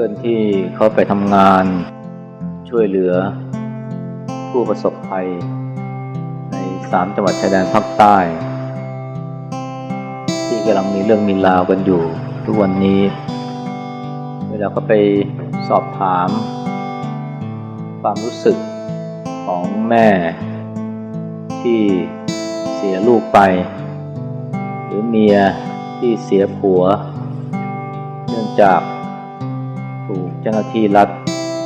พื่อนที่เขาไปทำงานช่วยเหลือ ผู้ประสบภัย ในสามจังหวัดชายแดนภาคใต้ ที่กำลังมีเรื่องมีราวกันอยู่ ทุกวันนี้ เวลาเขาไปสอบถาม ความรู้สึกของแม่ ที่เสียลูกไป หรือเมียที่เสียผัว เนื่องจาก จ้าหน้าที่รัฐ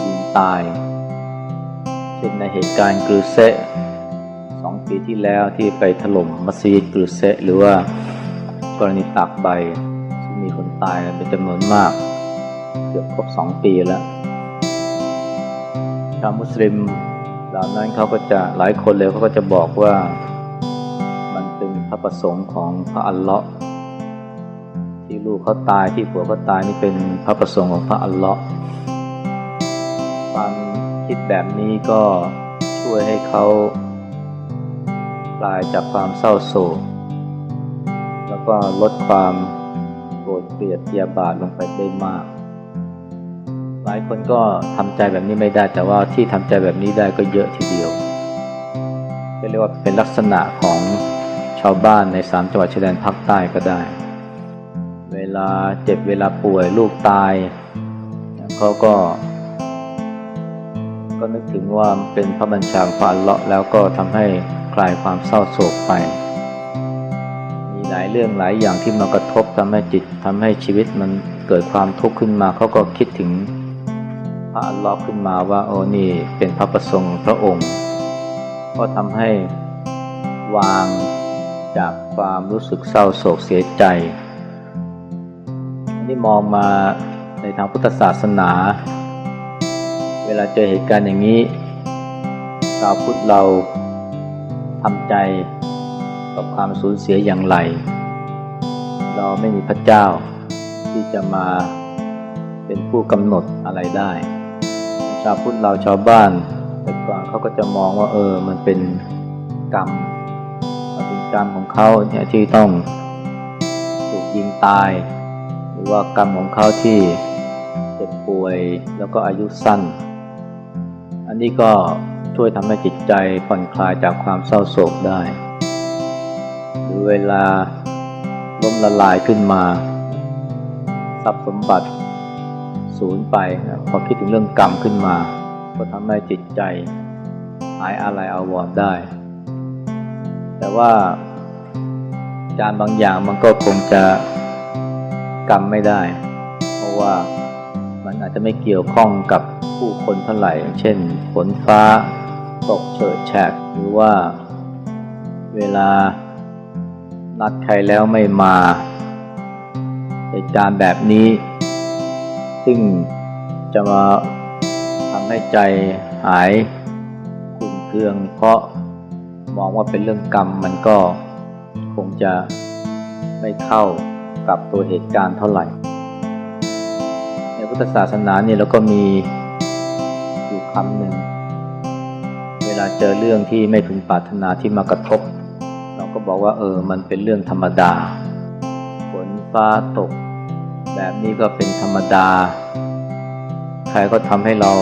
ยิงตาย เช่นในเหตุการณ์กรุเซะสองปีที่แล้วที่ไปถล่มมัสยิดกรุเซะหรือว่ากรณีตากใบที่มีคนตายเป็นจำนวนมาก เกือบครบสองปีแล้วชาวมุสลิมเหล่านั้นเขาก็จะหลายคนเลยเขาก็จะบอกว่ามันเป็นพระประสงค์ของพระอัลเลาะห์ที่ลูกเขาตายที่ผัวเขาตายนี่เป็นพระประสงค์ของพระอัลเลาะห์ ความคิดแบบนี้ก็ช่วยให้เขาคลายจากความเศร้าโศก แล้วก็ลดความโกรธเกลียดเทียบาทลงไปได้มาก หลายคนก็ทำใจแบบนี้ไม่ได้ แต่ว่าที่ทำใจแบบนี้ได้ก็เยอะทีเดียวเรียกว่าเป็นลักษณะของชาวบ้านในสามจังหวัดชายแดนภาคใต้ก็ได้ เวลาเจ็บเวลาป่วยลูกตายเขาก็ ก็นึกถึงว่าเป็นพระบัญชาของพระเลาะแล้วก็ทำให้คลายความเศร้าโศกไป มีหลายเรื่องหลายอย่างที่มากระทบทำให้จิตทำให้ชีวิตมันเกิดความทุกข์ขึ้นมาเขาก็คิดถึงพระอัลเลอฮ์ขึ้นมาว่าโอ้นี่เป็นพระประสงค์พระองค์ ก็ทำให้วางจากความรู้สึกเศร้าโศกเสียใจอันนี้มองมาในทางพุทธศาสนา เวลาเจอเหตุการณ์อย่างนี้ชาวพุทธเราทำใจกับความสูญเสียอย่างไร เราไม่มีพระเจ้าที่จะมาเป็นผู้กำหนดอะไรได้ ชาวพุทธเราชาวบ้านแต่ก่อนเขาก็จะมองว่าเออมันเป็นกรรมมันเป็นกรรมของเขาเนี่ยที่ต้องถูกยิงตาย หรือว่ากรรมของเขาที่เจ็บป่วยแล้วก็อายุสั้น อันนี้ก็ช่วยทำให้จิตใจผ่อนคลายจากความเศร้าโศกได้ หรือเวลาล้มละลายขึ้นมา ทรัพย์สมบัติสูญไปพอคิดถึงเรื่องกรรมขึ้นมา ก็ทำให้จิตใจหายอะไรอาวรณ์ได้ แต่ว่าการบางอย่างมันก็คงจะกรรมไม่ได้ เพราะว่า มันอาจจะไม่เกี่ยวข้องกับผู้คนเท่าไหร่ เช่นฝนฟ้าตกเฉิดแฉกหรือว่าเวลานัดใครแล้วไม่มาเหตุการณ์แบบนี้ ซึ่งจะมาทำให้ใจหายขุ่นเคือง เพราะมองว่าเป็นเรื่องกรรมมันก็คงจะไม่เข้ากับตัวเหตุการณ์เท่าไหร่ พุทธศาสนาเนี่ยเราก็มีอยู่คำหนึ่ง เวลาเจอเรื่องที่ไม่พึงปรารถนาที่มากระทบ เราก็บอกว่าเออมันเป็นเรื่องธรรมดา ฝนฟ้าตก แบบนี้ก็เป็นธรรมดา ใครก็ทำให้เรา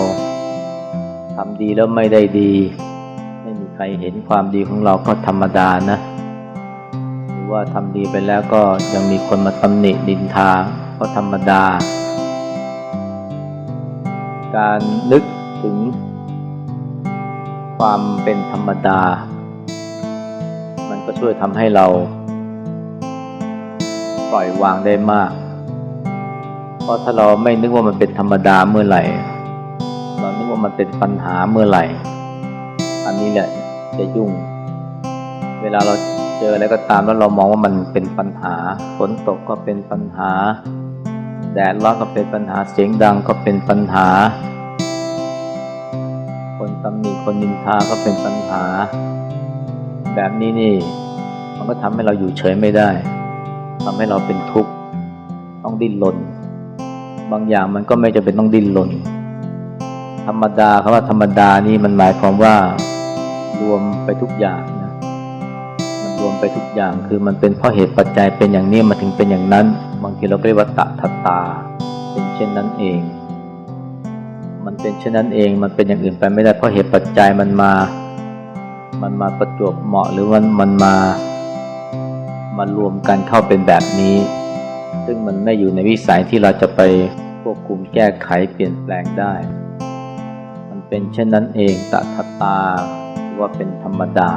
ทำดีแล้วไม่ได้ดี ไม่มีใครเห็นความดีของเราก็ธรรมดานะ หรือว่าทำดีไปแล้วก็ยังมีคนมาตำหนิดินทาก็ธรรมดา การนึกถึงความเป็นธรรมดา มันก็ช่วยทำให้เรา ปล่อยวางได้มาก เพราะถ้าเราไม่นึกว่ามันเป็นธรรมดาเมื่อไหร่ เรานึกว่ามันเป็นปัญหาเมื่อไหร่ อันนี้แหละจะยุ่ง เวลาเราเจออะไรก็ตามแล้วเรามองว่ามันเป็นปัญหา ฝนตกก็เป็นปัญหา แดดร้อนก็เป็นปัญหาเสียงดังก็เป็นปัญหา คนตำหนิคนนินทาก็เป็นปัญหา แบบนี้นี่ มันก็ทำให้เราอยู่เฉยไม่ได้ทำให้เราเป็นทุกข์ต้องดิ้นรนบางอย่างมันก็ไม่จะเป็นต้องดิ้นรนธรรมดาคำว่าธรรมดานี่มันหมายความว่า รวมไปทุกอย่างนะมันรวมไปทุกอย่างคือมันเป็นเพราะเหตุปัจจัยเป็นอย่างนี้มาถึงเป็นอย่างนั้น บางทีเราเรียกว่าตะทัตตา เป็นเช่นนั้นเอง มันเป็นเช่นนั้นเอง มันเป็นอย่างอื่นไปไม่ได้เพราะเหตุปัจจัยมันมา มันมาประจวบเหมาะหรือมันมันมามารวมกันเข้าเป็นแบบนี้ ซึ่งมันไม่อยู่ในวิสัยที่เราจะไปควบคุมแก้ไขเปลี่ยนแปลงได้ มันเป็นเช่นนั้นเองตถตาหรือว่าเป็นธรรมดา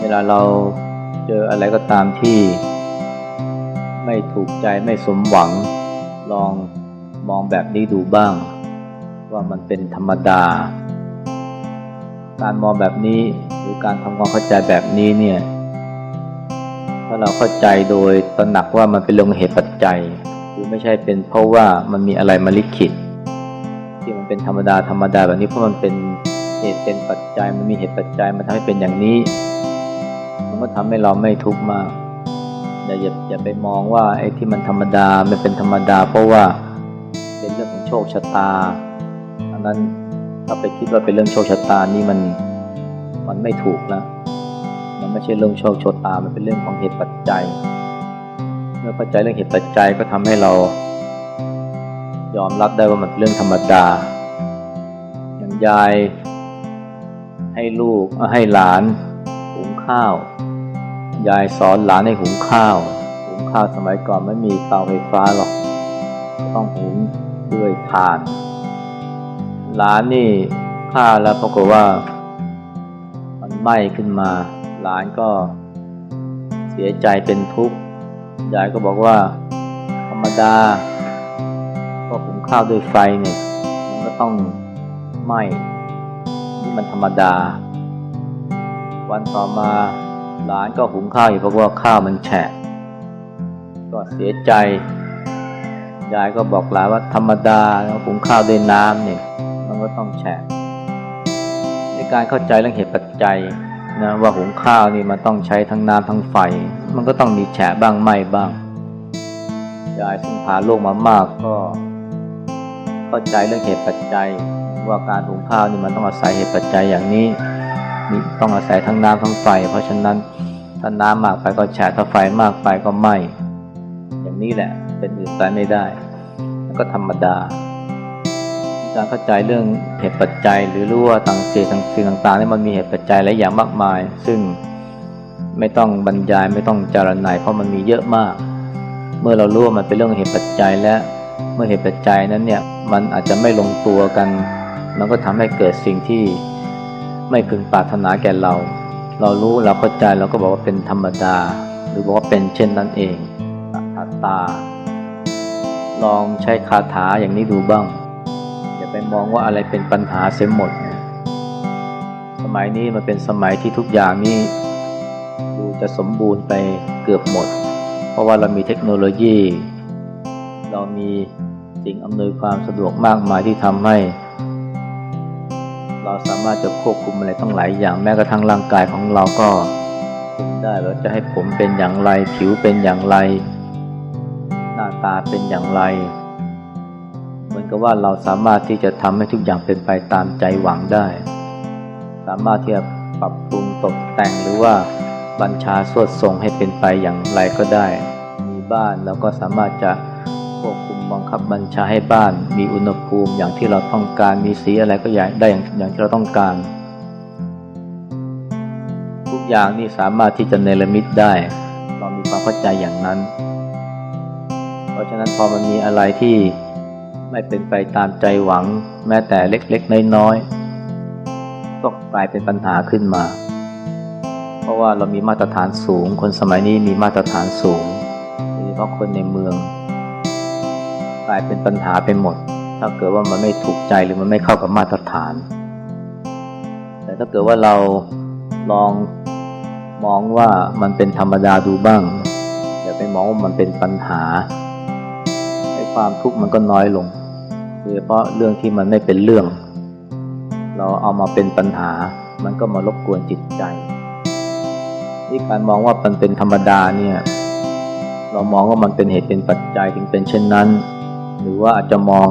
เวลาเราเจออะไรก็ตามที่ ไม่ถูกใจไม่สมหวัง ลองมองแบบนี้ดูบ้าง ว่ามันเป็นธรรมดา การมองแบบนี้หรือการทำความเข้าใจแบบนี้เนี่ยถ้าเราเข้าใจโดยตระหนักว่ามันเป็นเรื่องเหตุปัจจัยคือไม่ใช่เป็นเพราะว่ามันมีอะไรมาลิขิตที่มันเป็นธรรมดาธรรมดาแบบนี้เพราะมันเป็นเหตุเป็นปัจจัยมันมีเหตุปัจจัยมันทำให้เป็นอย่างนี้ มันก็ทำให้เราไม่ทุกข์มาก อย่าอย่าอย่าไปมองว่าไอ้ที่มันธรรมดาไม่เป็นธรรมดา เพราะว่าเป็นเรื่องของโชคชะตาอันนั้นถ้าไปคิดว่าเป็นเรื่องโชคชะตานี่มันมันไม่ถูกแล้วมันไม่ใช่เรื่องโชคชะตา มันเป็นเรื่องของเหตุปัจจัย เมื่อเข้าใจเรื่องเหตุปัจจัยก็ทำให้เรา ยอมรับได้ว่ามันเป็นเรื่องธรรมดาอย่างยายให้ลูกให้หลานหุงข้าว ยายสอนหลานให้หุงข้าว หุงข้าวสมัยก่อนไม่มีเตาไฟฟ้าหรอก ต้องหุงด้วยถ่าน หลานนี่ข้าวแล้วปรากฏว่า มันไหม้ขึ้นมา หลานก็เสียใจเป็นทุกข์ยายก็บอกว่า ธรรมดา ก็หุงข้าวด้วยไฟเนี่ยมันก็ต้องไหม้นี่มันธรรมดา วันต่อมา หลานก็หุงข้าวอีกเพราะว่าข้าวมันแฉะ ก็เสียใจ ยายก็บอกหลานว่าธรรมดาแล้วหุงข้าวด้วยน้ำเนี่ยมันก็ต้องแฉะในการเข้าใจเรื่องเหตุปัจจัยนะว่าหุงข้าวนี่มันต้องใช้ทั้งน้ำทั้งไฟ มันก็ต้องมีแฉะบ้างไหมบ้าง ยายซึ่งผ่านโลกมามากก็ เข้าใจเรื่องเหตุปัจจัย ว่าการหุงข้าวนี่มันต้องอาศัยเหตุปัจจัยอย่างนี้ ต้องอาศัยทั้งน้ำทั้งไฟ เพราะฉะนั้นถ้าน้ำมากไปก็แฉะถ้าไฟมากไปก็ไหม้อย่างนี้แหละเป็นอื่นไปไม่ได้ ก็ธรรมดา การเข้าใจเรื่องเหตุปัจจัย หรือรู้ว่าต่างสิ่งสิ่งต่างๆนี่มันมีเหตุปัจจัยหลายอย่างมากมาย ซึ่งไม่ต้องบรรยายไม่ต้องจารณัยเพราะมันมีเยอะมาก เมื่อเรารู้ว่ามันเป็นเรื่องเหตุปัจจัยและเมื่อเหตุปัจจัยนั้นเนี่ยมันอาจจะไม่ลงตัวกัน มันก็ทำให้เกิดสิ่งที่ ไม่พึงปรารถนาแก่เรา เรารู้เราเข้าใจเราก็บอกว่าเป็นธรรมดา หรือบอกว่าเป็นเช่นนั้นเองอัตตา ลองใช้คาถาอย่างนี้ดูบ้าง อย่าไปมองว่าอะไรเป็นปัญหาเสียหมด สมัยนี้มันเป็นสมัยที่ทุกอย่างนี่ดูจะสมบูรณ์ไปเกือบหมด เพราะว่าเรามีเทคโนโลยี เรามีสิ่งอำนวยความสะดวกมากมายที่ทำให้ เราสามารถจะควบคุมอะไรต้งหลายอย่างแม้กระทั่งร่างกายของเราก็คุมได้ว่าจะให้ผมเป็นอย่างไร ผิวเป็นอย่างไร หน้าตาเป็นอย่างไร เหมือนกับว่าเราสามารถที่จะทำให้ทุกอย่างเป็นไปตามใจหวังได้ สามารถที่จะปรับปรุงตกแต่งหรือว่าบัญชาสวดทรงให้เป็นไปอย่างไรก็ได้ มีบ้านเราก็สามารถจะควบคุม บังคับบัญชาให้บ้าน มีอุณหภูมิอย่างที่เราต้องการมีสีอะไรก็อยากได้อย่างอย่างที่เราต้องการ ทุกอย่างนี่สามารถที่จะเนรมิตได้ เรามีความเข้าใจอย่างนั้น เพราะฉะนั้นพอมันมีอะไรที่ไม่เป็นไปตามใจหวัง แม้แต่เล็กๆน้อยๆก็กลายเป็นปัญหาขึ้นมา เพราะว่าเรามีมาตรฐานสูง คนสมัยนี้มีมาตรฐานสูงโดยเฉพาะคนในเมือง กลายเป็นปัญหาไปหมด ถ้าเกิดว่ามันไม่ถูกใจหรือมันไม่เข้ากับมาตรฐาน แต่ถ้าเกิดว่าเราลองมองว่ามันเป็นธรรมดาดูบ้างอย่าไปมองว่ามันเป็นปัญหาไอ้ความทุกข์มันก็น้อยลงโดยเฉพาะเรื่องที่มันไม่เป็นเรื่อง เราเอามาเป็นปัญหา มันก็มารบกวนจิตใจที่การมองว่ามันเป็นธรรมดาเนี่ย เรามองว่ามันเป็นเหตุเป็นปัจจัยถึงเป็นเช่นนั้น หรือว่าอาจจะมอง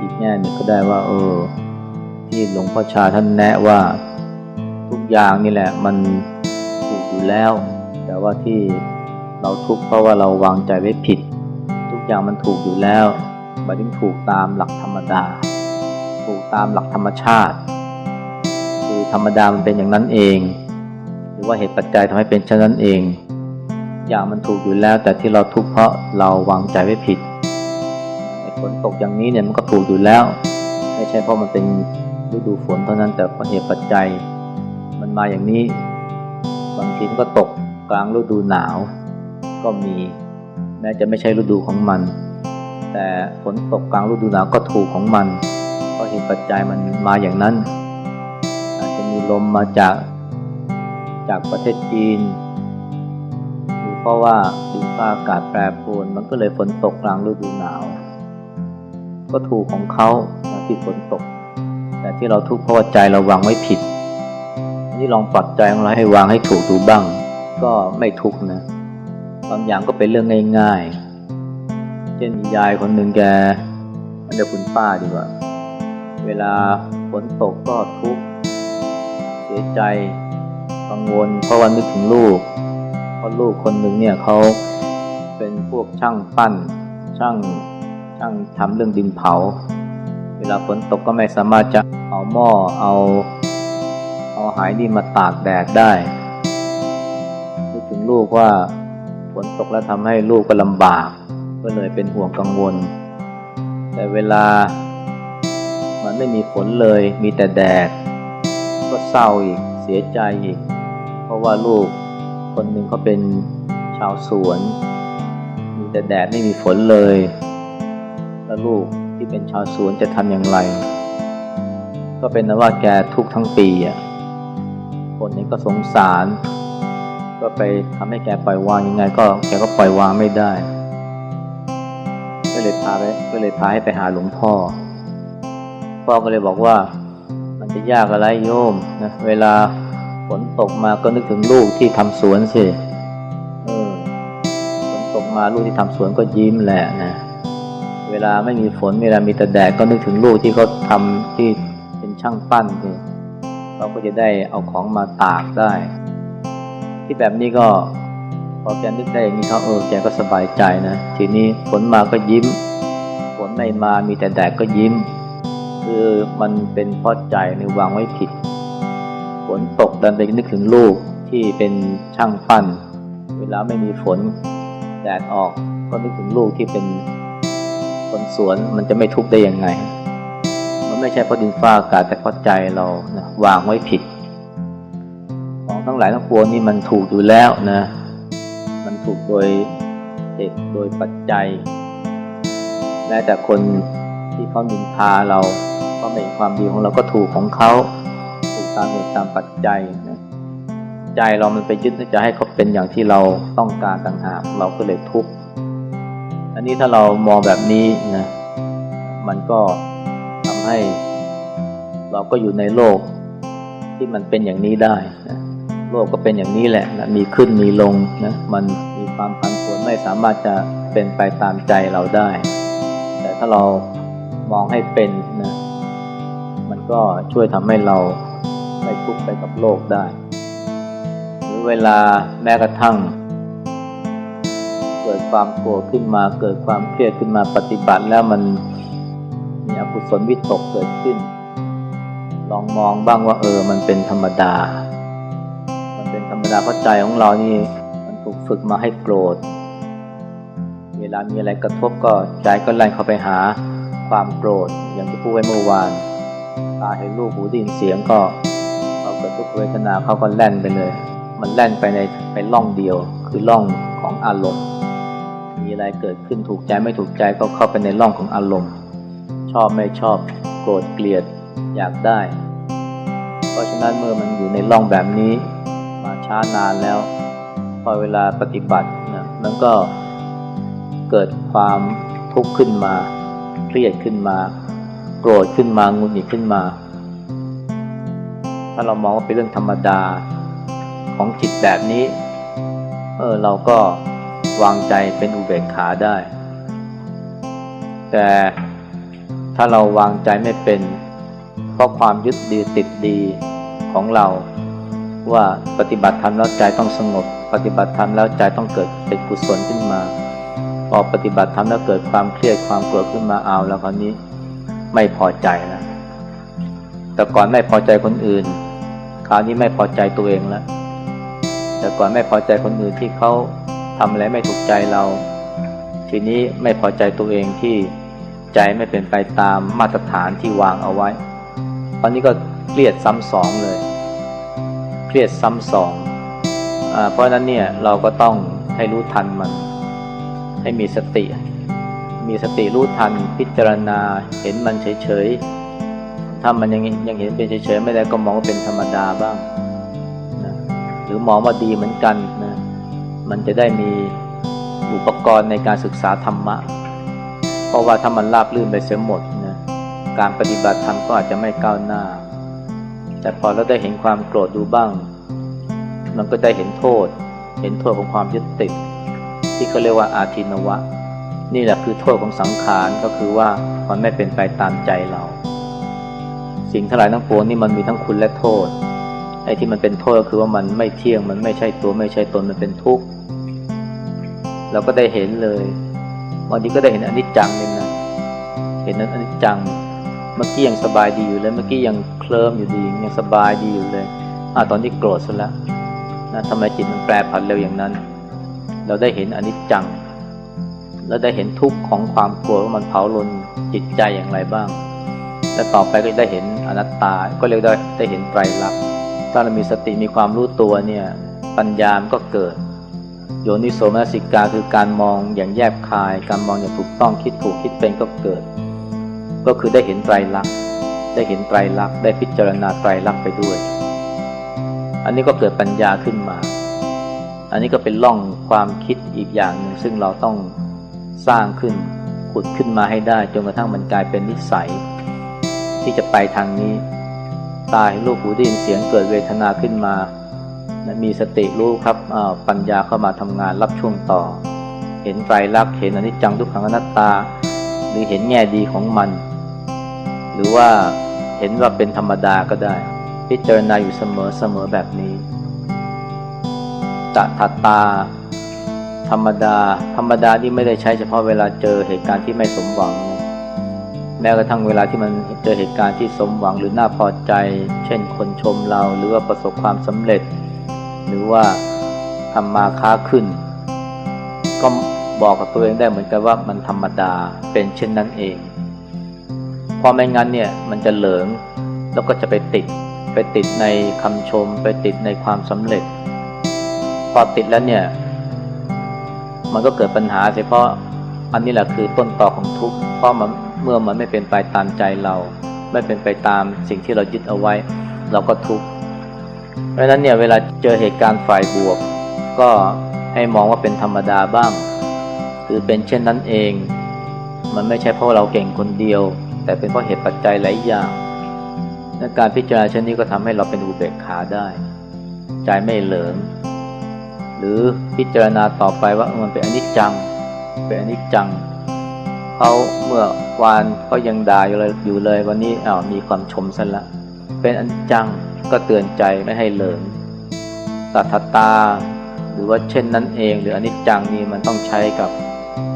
อีกแง่หนึ่งก็ได้ว่า เออ ที่หลวงพ่อชาท่านแนะว่าทุกอย่างนี่แหละ มันถูกอยู่แล้ว แต่ว่าที่เราทุกข์เพราะว่าเราวางใจไว้ผิด ทุกอย่างมันถูกอยู่แล้วหมายถึงถูกตามหลักธรรมดา ถูกตามหลักธรรมชาติ คือธรรมดามันเป็นอย่างนั้นเอง หรือว่าเหตุปัจจัยทำให้เป็นเช่นนั้นเอง อย่างมันถูกอยู่แล้ว แต่ที่เราทุกข์เพราะเราวางใจไว้ผิด นตกอย่างนี้เนี่ยมันก็ถูกอยู่แล้ว ไม่ใช่เพราะมันเป็นฤดูฝนเท่านั้นแต่เพราะเหตุปัจจัยมันมาอย่างนี้ บางทีมันก็ตกกลางฤดูหนาว ก็มีแม้จะไม่ใช่ฤดูของมัน แต่ฝนตกกลางฤดูหนาวก็ถูกของมัน เพราะเหตุปัจจัยมันมาอย่างนั้น อาจจะมีลมมาจากจากประเทศจีนหรือเพราะว่าดินฟ้าอากาศแปรปรวนมันก็เลยฝนตกกลางฤดูหนาว ก็ถูกของเขาที่ฝนตก แต่ที่เราทุกข์เพราะว่าใจเราวางไว้ผิดอันนี้ลองปรับใจของเราให้วางให้ถูกดูบ้าง ก็ไม่ทุกข์นะ บางอย่างก็เป็นเรื่องง่ายๆ เช่นมียายคนหนึ่งแกมันจะคุณป้าดีกว่า เวลาฝนตกก็ทุกข์เสียใจกังวล เพราะว่านึกถึงลูกเพราะลูกคนหนึ่งเนี่ยเขาเป็นพวกช่างปั้นช่าง ช่างทำเรื่องดินเผา เวลาฝนตกก็ไม่สามารถจะเอาหม้อเอา เอาหายนี่มาตากแดดได้นึกถึงลูกว่าฝนตกแล้วทำให้ลูกก็ลำบาก ก็เลยเป็นห่วงกังวล แต่เวลามันไม่มีฝนเลย มีแต่แดด ก็เศร้าอีก เสียใจอีก เพราะว่าลูกคนหนึ่งเขาเป็นชาวสวน มีแต่แดดไม่มีฝนเลย แล้วลูกที่เป็นชาวสวนจะทำอย่างไร ก็เป็นนะว่าแกทุกทั้งปีอะคนนี้ก็สงสาร ก็ไปทำให้แกปล่อยวางยังไง ก็แกก็ปล่อยวางไม่ได้ ก็เลยพาไปก็เลยพาให้ไปหาหลวงพ่อ พ่อก็เลยบอกว่ามันจะยากอะไรโยมนะเวลาฝนตกมาก็นึกถึงลูกที่ทำสวนสิเออฝนตกมาลูกที่ทำสวนก็ยิ้มแหละนะ เวลาไม่มีฝนเวลามีแต่แดดก็นึกถึงลูกที่เขาทำที่เป็นช่างปั้นสิเราก็จะได้เอาของมาตากได้ ที่แบบนี้ก็พอแกนึกได้อย่างนี้เขาเออแกก็สบายใจนะทีนี้ฝนมาก็ยิ้ม ฝนไม่มามีแต่แดดก็ยิ้ม คือมันเป็นเพราะใจในวางไว้ผิด ฝนตกดันไปนึกถึงลูกที่เป็นช่างปั้น เวลาไม่มีฝนแดดออกก็นึกถึงลูกที่เป็น คนสวนมันจะไม่ทุกข์ได้ยังไง มันไม่ใช่เพราะดินฟ้าอากาศแต่เพราะใจเรานะวางไว้ผิด ของทั้งหลายทั้งปวงนี่มันถูกอยู่แล้วนะ มันถูกโดยเหตุโดยปัจจัยแม้แต่คนที่เขานินทาเราเขาไม่เห็นความดีของเราก็ถูกของเขาถูกตามเหตุตามปัจจัยนะใจเรามันไปยึดจะให้เขาเป็นอย่างที่เราต้องการต่างหากเราก็เลยทุกข์ นนี้ถ้าเรามองแบบนี้นะมันก็ทำให้เราก็อยู่ในโลกที่มันเป็นอย่างนี้ได้นะโลกก็เป็นอย่างนี้แหละนะมีขึ้นมีลงนะมันมีความผันผวนไม่สามารถจะเป็นไปตามใจเราได้ แต่ถ้าเรามองให้เป็นนะมันก็ช่วยทำให้เราไม่ทุกข์ไปกับโลกได้ หรือเวลาแม้กระทั่ง เกิดความโกรธขึ้นมา เกิดความเครียดขึ้นมาปฏิบัติแล้วมันมีอกุศลวิตกเกิดขึ้น ลองมองบ้างว่าเออมันเป็นธรรมดา มันเป็นธรรมดาเพราะใจของเรานี่มันถูกฝึกมาให้โกรธ เวลามีอะไรกระทบก็ใจก็แล่เข้าไปหาความโกรธอย่างที่พูดไว้เมื่อวานตาเห็นรูปหูได้ยินเสียงก็เราเกิดทุกขเวทนาเขาก็แล่นไปเลย มันแล่นไปในไปล่องเดียวคือล่องของอารมณ์ อะไรเกิดขึ้นถูกใจไม่ถูกใจก็เข้าไปในล่องของอารมณ์ ชอบไม่ชอบโกรธเกลียดอยากได้ เพราะฉะนั้นเมื่อมันอยู่ในล่องแบบนี้มาช้านานแล้ว พอเวลาปฏิบัตินะมันก็เกิดความทุกข์ขึ้นมา เครียดขึ้นมา โกรธขึ้นมา งุนหงิดขึ้นมา ถ้าเรามองว่าเป็นเรื่องธรรมดาของจิตแบบนี้ เออเราก็ วางใจเป็นอุเบกขาได้ แต่ถ้าเราวางใจไม่เป็น เพราะความยึดดีติดดีของเรา ว่าปฏิบัติธรรมแล้วใจต้องสงบ ปฏิบัติธรรมแล้วใจต้องเกิดเป็นกุศลขึ้นมา พอปฏิบัติทำแล้วเกิดความเครียดความโกรธขึ้นมาเอาแล้วคราวนี้ไม่พอใจแล้วแต่ก่อนไม่พอใจคนอื่น คราวนี้ไม่พอใจตัวเองแล้วแต่ก่อนไม่พอใจคนอื่นที่เขาำอะไรไม่ถูกใจเรา ทีนี้ไม่พอใจตัวเองที่ใจไม่เป็นไปตามมาตรฐานที่วางเอาไว้ ตอนนี้ก็เครียดซ้ำสองเลย เครียดซ้ำสองอเพราะนั้นเนี่ยเราก็ต้องให้รู้ทันมัน ให้มีสติ มีสติรู้ทันพิจารณาเห็นมันเฉยๆ ถ้ามันยังยังเห็นเป็นเฉยๆ ไม่ได้ก็มองว่าเป็นธรรมดาบ้างนะหรือมองว่าดีเหมือนกันน มันจะได้มีอุปกรณ์ในการศึกษาธรรมะ เพราะว่าถ้ามันราบลื่นไปเสียหมดนะการปฏิบัติธรรมก็อาจจะไม่ก้าวหน้า แต่พอเราได้เห็นความโกรธดูบ้าง มันก็ได้เห็นโทษ เห็นโทษของความยึดติด ที่เขาเรียกว่าอาทินวะ นี่แหละคือโทษของสังขารก็คือว่ามันไม่เป็นไปตามใจเรา สิ่งทั้งหลายทั้งปวงนี่มันมีทั้งคุณและโทษไอ้ที่มันเป็นโทษก็คือว่ามันไม่เที่ยงมันไม่ใช่ตัวไม่ใช่ตนมันเป็นทุกข์ เราก็ได้เห็นเลยวันนี้ก็ได้เห็นอนิจจังเลยนะเห็นนั้นอนิจจัง เมื่อกี้ยังสบายดีอยู่เลย เมื่อกี้ยังเคลิ้มอยู่ดียังสบายดีอยู่เลยอ่าตอนนี้โกรธซะแล้วนะทำไมจิตมันแปรผันเร็วอย่างนั้น เราได้เห็นอนิจจัง แล้วได้เห็นทุกข์ของความโกรธว่ามันเผาลนจิตใจอย่างไรบ้าง และต่อไปก็ได้เห็นอนัตตา ก็เรียกได้ได้เห็นไตรลักษณ์ ถ้าเรามีสติมีความรู้ตัวเนี่ย ปัญญามนก็เกิด โยนิโสมนสิกาคือการมองอย่างแยบคาย การมองอย่างถูกต้องคิดถูกคิดเป็นก็เกิด ก็คือได้เห็นไตรลักษณ์ได้เห็นไตรลักษณ์ได้พิจารณาไตรลักษณ์ไปด้วย อันนี้ก็เกิดปัญญาขึ้นมา อันนี้ก็เป็นล่องความคิดอีกอย่างหนึ่งซึ่งเราต้องสร้างขึ้นขุดขึ้นมาให้ได้จนกระทั่งมันกลายเป็นนิสัย ที่จะไปทางนี้ ตายลูกหูได้ยินเสียงเกิดเวทนาขึ้นมา มีสติรู้ครับปัญญาเข้ามาทำงานรับช่วงต่อ เห็นไตรลักษณ์เห็นอนิจจังทุกขังอนัตตา หรือเห็นแง่ดีของมัน หรือว่าเห็นว่าเป็นธรรมดาก็ได้ พิจารณาอยู่เสมอเสมอแบบนี้ตถัตตา ธรรมดา ธรรมดาที่ไม่ได้ใช้เฉพาะเวลาเจอเหตุการณ์ที่ไม่สมหวัง แม้กระทั่งเวลาที่มันเจอเหตุการณ์ที่สมหวังหรือน่าพอใจ เช่นคนชมเราหรือว่าประสบความสำเร็จ รือว่าทำมาค้าขึ้น ก็บอกกับตัวเองได้เหมือนกันว่ามันธรรมดาเป็นเช่นนั้นเองเพราะไม่งั้นเนี่ยมันจะเหลิงแล้วก็จะไปติด ไปติดในคำชม ไปติดในความสำเร็จ พอติดแล้วเนี่ยมันก็เกิดปัญหาเฉพาะอันนี้แหละคือต้นต่อของทุกข์เพราะมันเมื่อมันไม่เป็นไปตามใจเรา ไม่เป็นไปตามสิ่งที่เรายึดเอาไว้ เราก็ทุกข์ เพราะฉะนั้นเนี่ยเวลาเจอเหตุการณ์ฝ่ายบวก ก็ให้มองว่าเป็นธรรมดาบ้าง คือเป็นเช่นนั้นเอง มันไม่ใช่เพราะเราเก่งคนเดียว แต่เป็นเพราะเหตุปัจจัยหลายอย่างและการพิจารณาเช่นนี้ก็ทำให้เราเป็นอุเบกขาได้ ใจไม่เหลิง หรือพิจารณาต่อไปว่ามันเป็นอนิจจัง เป็นอนิจจังเขาเมื่อวานเขายังด่าอยู่เลยอยู่เลย วันนี้อ้าวมีความชมซะละเป็นอนิจจัง ก็เตือนใจไม่ให้เหลิงตัทตา หรือว่าเช่นนั้นเอง หรืออนิจจังนี่มันต้องใช้กับ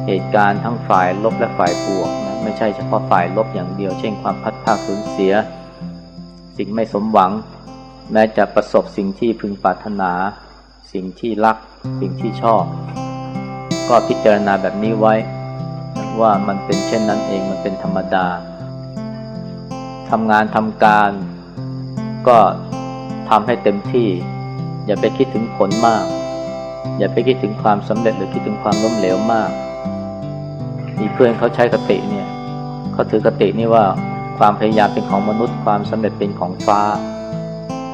เหตุการณ์ทั้งฝ่ายลบและฝ่ายบวกนะไม่ใช่เฉพาะฝ่ายลบอย่างเดียว เช่นความพัดพาสูญเสีย สิ่งไม่สมหวัง แม้จะประสบสิ่งที่พึงปรารถนา สิ่งที่รัก สิ่งที่ชอบ ก็พิจารณาแบบนี้ไว้ ว่ามันเป็นเช่นนั้นเองมันเป็นธรรมดาทำงานทำการ ก็ทำให้เต็มที่ อย่าไปคิดถึงผลมาก อย่าไปคิดถึงความสำเร็จหรือคิดถึงความล้มเหลวมาก มีเพื่อนเขาใช้กติเนี่ยเขาถือกตินี่ว่าความพยายามเป็นของมนุษย์ความสำเร็จเป็นของฟ้า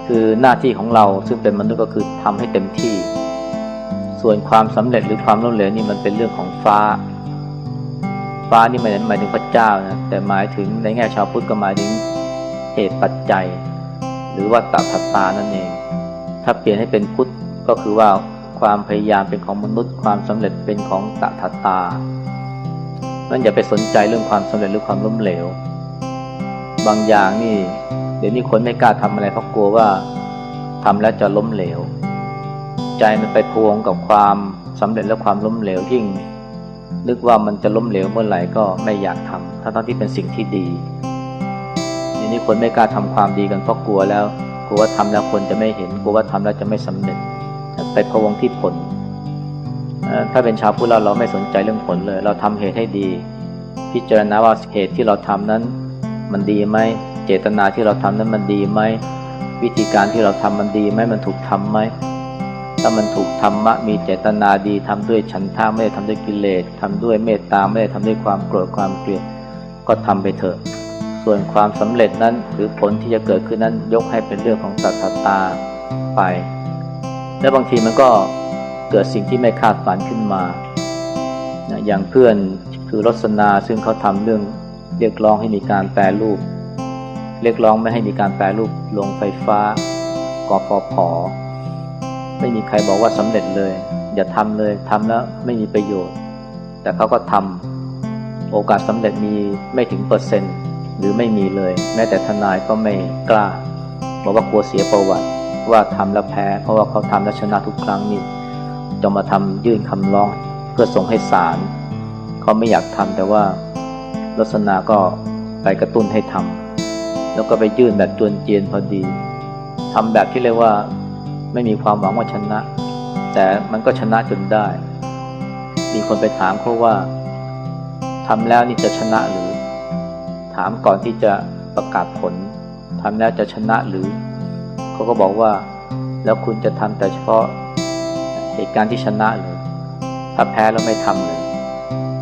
คือหน้าที่ของเราซึ่งเป็นมนุษย์ก็คือทำให้เต็มที่ ส่วนความสำเร็จหรือความล้มเหลวนี่มันเป็นเรื่องของฟ้า ฟ้านี่ไม่ได้หมายถึงพระเจ้านะแต่หมายถึงในแง่ชาวพุทธก็หมายถึงเหตุปัจจัย หรือว่าตัทตานั่นเอง ถ้าเปลี่ยนให้เป็นพุทธก็คือว่าความพยายามเป็นของมนุษย์ ความสำเร็จเป็นของตัทตานั่นอย่าไปสนใจเรื่องความสำเร็จหรือความล้มเหลว บางอย่างนี่เดี๋ยวนี้คนไม่กล้าทำอะไรเพราะกลัวว่าทำแล้วจะล้มเหลว ใจมันไปพวงกับความสำเร็จและความล้มเหลวยิ่งนึกว่ามันจะล้มเหลวเมื่อไหร่ก็ไม่อยากทำถ้าตอนที่เป็นสิ่งที่ดี นี้คนไม่กล้าทำความดีกันเพราะกลัวแล้วกลัวว่าทำแล้วคนจะไม่เห็นกลัวว่าทำแล้วจะไม่สำเร็จไปพะวงที่ผล ถ้าเป็นชาวพุทธเราเราไม่สนใจเรื่องผลเลย เราทำเหตุให้ดี พิจารณาว่าเหตุที่เราทำนั้น มันดีไหมเจตนาที่เราทำนั้นมันดีไหมวิธีการที่เราทำมันดีไหมมันถูกทำไหมถ้ามันถูกธรรมะมีเจตนาดีทำด้วยฉันท่าไม่ได้ทำด้วยกิเลสทำด้วยเมตตาไม่ได้ทำด้วยความโกรธความเกลียดก็ทำไปเถอะ ส่วนความสำเร็จนั้นหรือผลที่จะเกิดขึ้นนั้นยกให้เป็นเรื่องของสัตตาไป และบางทีมันก็เกิดสิ่งที่ไม่คาดฝันขึ้นมานะอย่างเพื่อนคือรสนาซึ่งเขาทำเรื่องเรียกร้องให้มีการแปรรูป เรียกร้องไม่ให้มีการแปรรูปโรงไฟฟ้ากฟผไม่มีใครบอกว่าสำเร็จเลย อย่าทำเลยทำแล้วไม่มีประโยชน์ แต่เขาก็ทำโอกาสสำเร็จมีไม่ถึงเปอร์เซ็นต์ หรือไม่มีเลย แม้แต่ทนายก็ไม่กล้า บอกว่ากลัวเสียประวัติ ว่าทำแล้วแพ้ เพราะว่าเขาทำแล้วชนะทุกครั้งนี่จะมาทำยื่นคำร้องเพื่อส่งให้ศาลเขาไม่อยากทำแต่ว่าลักษณะก็ไปกระตุ้นให้ทำแล้วก็ไปยื่นแบบจวนเจียนพอดีทำแบบที่เรียกว่าไม่มีความหวังว่าชนะ แต่มันก็ชนะจนได้ มีคนไปถามเขาว่าทำแล้วนี่จะชนะหรือ ถามก่อนที่จะประกาศผลทำแล้วจะชนะหรือ เขาก็บอกว่า แล้วคุณจะทำแต่เฉพาะเหตุการณ์ที่ชนะหรือถ้าแพ้แล้วไม่ทำเลย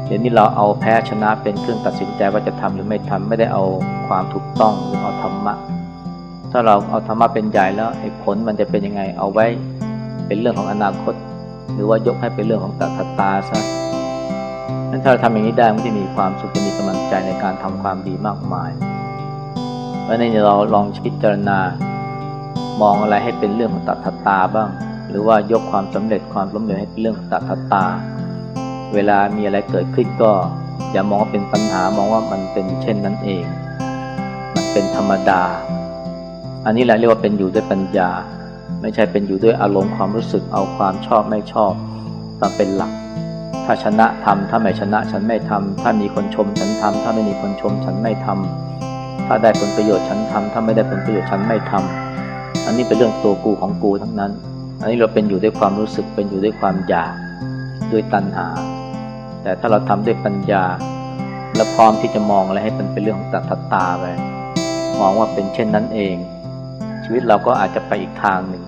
เดี๋ยวนี้เราเอาแพ้ชนะเป็นเครื่องตัดสินใจว่าจะทำหรือไม่ทำไม่ได้เอาความถูกต้องหรือเอาธรรมะ ถ้าเราเอาธรรมะเป็นใหญ่แล้วไอ้ผลมันจะเป็นยังไงเอาไว้เป็นเรื่องของอนาคต หรือว่ายกให้เป็นเรื่องของตัตตาซะ นั้นถ้าเราทำอย่างนี้ได้มันจะมีความสุขจะมีกำลังใจในการทำความดีมากมาย เพราะนนี้เราลองพิจารณามองอะไรให้เป็นเรื่องของตัตตาบ้าง หรือว่ายกความสำเร็จความล้มเหลวให้เป็นเรื่องของตัตตา เวลามีอะไรเกิดขึ้นก็ อย่ามองว่าเป็นปัญหามองว่ามันเป็นเช่นนั้นเอง มันเป็นธรรมดา อันนี้แหละเรียกว่าเป็นอยู่ด้วยปัญญา ไม่ใช่เป็นอยู่ด้วยอารมณ์ความรู้สึกเอาความชอบไม่ชอบมาเป็นหลัก ถ้าชนะทำถ้าไม่ชนะฉันไม่ทำถ้ามีคนชมฉันทำถ้าไม่มีคนชมฉันไม่ทำถ้าได้ผลประโยชน์ฉันทำถ้าไม่ได้ผลประโยชน์ฉันไม่ทำอันนี้เป็นเรื่องตัวกูของกูทั้งนั้น อันนี้เราเป็นอยู่ด้วยความรู้สึกเป็นอยู่ด้วยความอยากด้วยตัณหา แต่ถ้าเราทำด้วยปัญญา และพร้อมที่จะมองอะไรให้มันเป็นเรื่องของตัทตาไปมองว่าเป็นเช่นนั้นเอง ชีวิตเราก็อาจจะไปอีกทางหนึ่ง